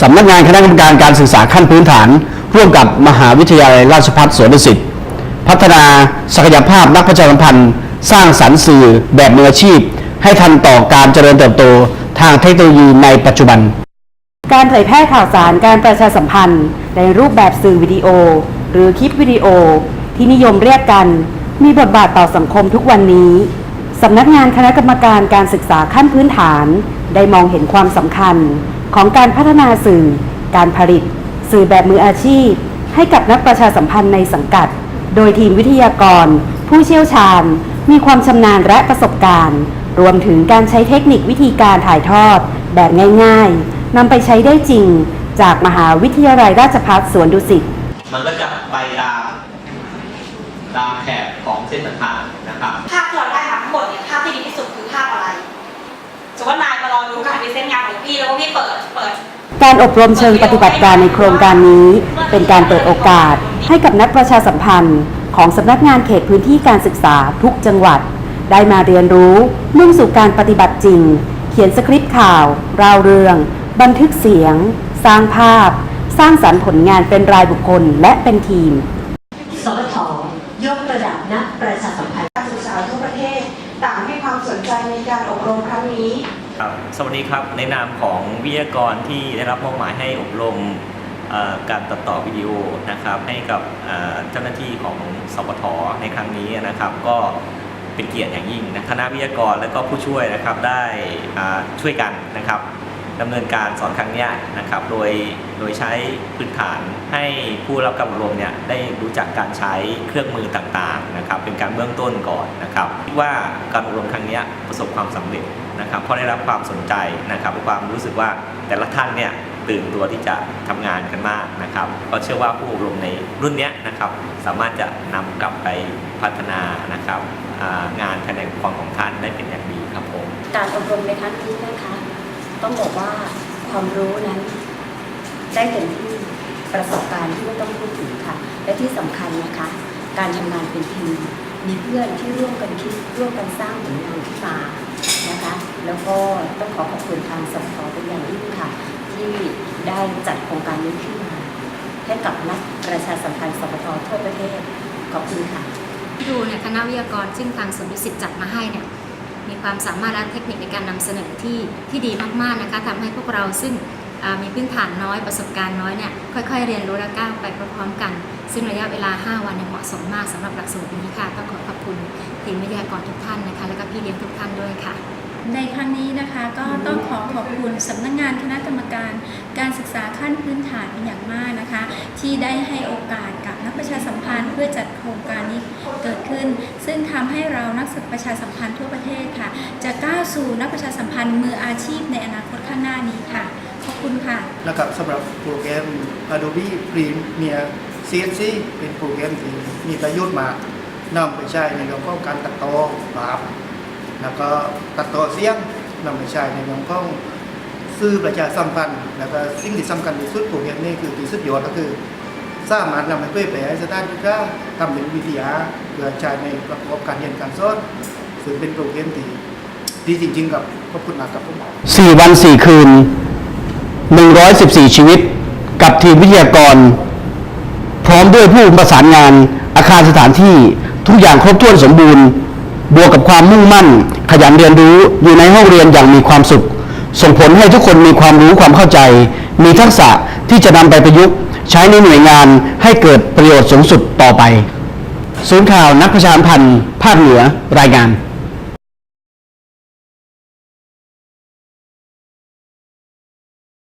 สำนักงานคณะกรรมการการศึกษาขั้นพื้นฐาน ร่วมกับมหาวิทยาลัยราชภัฏสวนดุสิตพัฒนาศักยภาพนักประชาสัมพันธ์ สร้างสรรค์สื่อแบบมืออาชีพ ให้ทันต่อการเจริญเติบโตทางเทคโนโลยีในปัจจุบัน การเผยแพร่ข่าวสารการประชาสัมพันธ์ ในรูปแบบสื่อวิดีโอ หรือคลิปวิดีโอ ที่นิยมเรียกกัน มีบทบาทต่อสังคมทุกวันนี้สำนักงานคณะกรรมการการศึกษาขั้นพื้นฐาน ได้มองเห็นความสำคัญ ของการพัฒนาสื่อ การผลิต สื่อแบบมืออาชีพ ให้กับนักประชาสัมพันธ์ในสังกัด โดยทีมวิทยากร ผู้เชี่ยวชาญ มีความชำนาญและประสบการณ์ รวมถึงการใช้เทคนิควิธีการถ่ายทอด แบบง่ายๆนำไปใช้ได้จริง จากมหาวิทยาลัยราชภัฏสวนดุสิตมันก็จะไปตามตามแถบของเส้นต่างๆนะครับภาพที่เราได้มาทั้งหมดเนี่ยภาพที่ดีที่สุดคือภาพอะไร สมมติว่านายมารอดูการพรีเซนต์งานของพี่แล้วก็พี่เปิดเปิด การอบรมเชิงปฏิบัติการในโครงการนี้ เป็นการเปิดโอกาส ให้กับนักประชาสัมพันธ์ ของสำนักงานเขตพื้นที่การศึกษาทุกจังหวัด ได้มาเรียนรู้มุ่งสู่การปฏิบัติจริง เขียนสคริปต์ข่าว ราวเรื่อง บันทึกเสียง สร้างภาพ สร้างสรรค์ผลงานเป็นรายบุคคลและเป็นทีม สวทยกระดับนักประชาสัมพันธ์ การศึกษาทั่วประเทศ ต่างให้ ความสนใจในการอบรมครั้งนี้ ครับสวัสดีครับในนามของวิทยากรที่ได้รับมอบหมายให้อบรมเอ่อการตัดต่อวิดีโอนะครับให้กับเอ่อเจ้าหน้าที่ของสปทในครั้งนี้นะครับ ก็เป็นเกียรติอย่างยิ่งนะคณะวิทยากรและก็ผู้ช่วยนะครับได้อ่าช่วยกันนะครับ ดำเนินการสอนครั้งนี้นะครับ โดยโดยใช้พื้นฐานให้ผู้รับการอบรมเนี่ยได้รู้จักการใช้เครื่องมือต่างๆนะครับ เป็นการเบื้องต้นก่อนนะครับคิดว่าการอบรมครั้งนี้ประสบความสำเร็จนะครับ เพราะได้รับความสนใจนะครับความรู้สึกว่าแต่ละท่านเนี่ยตื่นตัวที่จะทำงานกันมากนะครับ ก็เชื่อว่าผู้อบรมในรุ่นนี้นะครับ สามารถจะนำกลับไปพัฒนานะครับงานภายในองค์กรของท่านได้เป็นอย่างดีครับผมการอบรมในครั้งนี้นะคะ ต้องบอกว่าความรู้นั้น ได้เต็มที่ประสบการณ์ที่ไม่ต้องพูดถึงค่ะ และที่สำคัญนะคะ การทำงานเป็นทีมมีเพื่อนที่ร่วมกันคิดร่วมกันสร้างผลงานขึ้นมานะคะ แล้วก็ต้องขอขอบคุณทางสพเป็นอย่างยิ่งค่ะ ที่ได้จัดโครงการนี้ขึ้นมา ให้กับนักประชาสัมพันธ์สปททั่วประเทศขอบคุณค่ะดูเนี่ยคณะวิทยากรซึ่งทางสวนดุสิตจัดมาให้เนี่ย มีความสามารถและเทคนิคในการนำเสนอที่ที่ดีมากๆนะคะทำให้พวกเราซึ่งมีพื้นฐานน้อยประสบการณ์น้อยเนี่ยค่อยๆ เรียนรู้และก้าวไปพร้อมๆกัน ซึ่งระยะเวลา 5 วันเนี่ยเหมาะสมมากสำหรับหลักสูตรนี้ค่ะต้องขอขอบคุณทีมวิทยากรทุกท่านนะคะ และก็พี่เลี้ยงทุกท่านด้วยค่ะ ในครั้งนี้นะคะก็ต้องขอขอบคุณสำนักงานคณะกรรมการการศึกษาขั้นพื้นฐานเป็นอย่างมากนะคะ ที่ได้ให้โอกาสกับนักประชาสัมพันธ์เพื่อจัดโครงการนี้เกิดขึ้น ซึ่งทำให้เรานักศึกประชาสัมพันธ์ทั่วประเทศค่ะ จะก้าวสู่นักประชาสัมพันธ์มืออาชีพในอนาคตข้างหน้านี้ค่ะ ขอบคุณค่ะนะครับสำหรับโปรแกรม Adobe Premiere CSC เป็นโปรแกรมที่มีประโยชน์มากนำไปใช้ในเรื่องของการตัดต่อภาพ แล้วก็ตัดต่อเสียงนำไปใช้ในเรื่องของสื่อประชาสัมพันธ์แล้วก็สิ่งที่สำคัญที่สุดโปรแกรมนี้คือที่สุดยอดก็คือ สามารถนำไปเผยแพร่ให้สถานศึกษาทำเป็นวิทยาเพื่อใช้ในประกอบการเรียนการสอนซึ่งเป็นโปรแกรมที่ดีจริง ๆ กับขอบคุณมากครับผม4วัน4คืน 114 ชีวิต กับทีมวิทยากร พร้อมด้วยผู้ประสานงานอาคารสถานที่ทุกอย่างครบถ้วนสมบูรณ์ บวกกับความมุ่งมั่น ขยันเรียนรู้อยู่ในห้องเรียนอย่างมีความสุข ส่งผลให้ทุกคนมีความรู้ความเข้าใจ มีทักษะที่จะนำไปประยุกต์ ใช้ในหน่วยงานให้เกิดประโยชน์สูงสุดต่อไป ศูนย์ข่าวนักประชาพันธ์ภาคเหนือรายงาน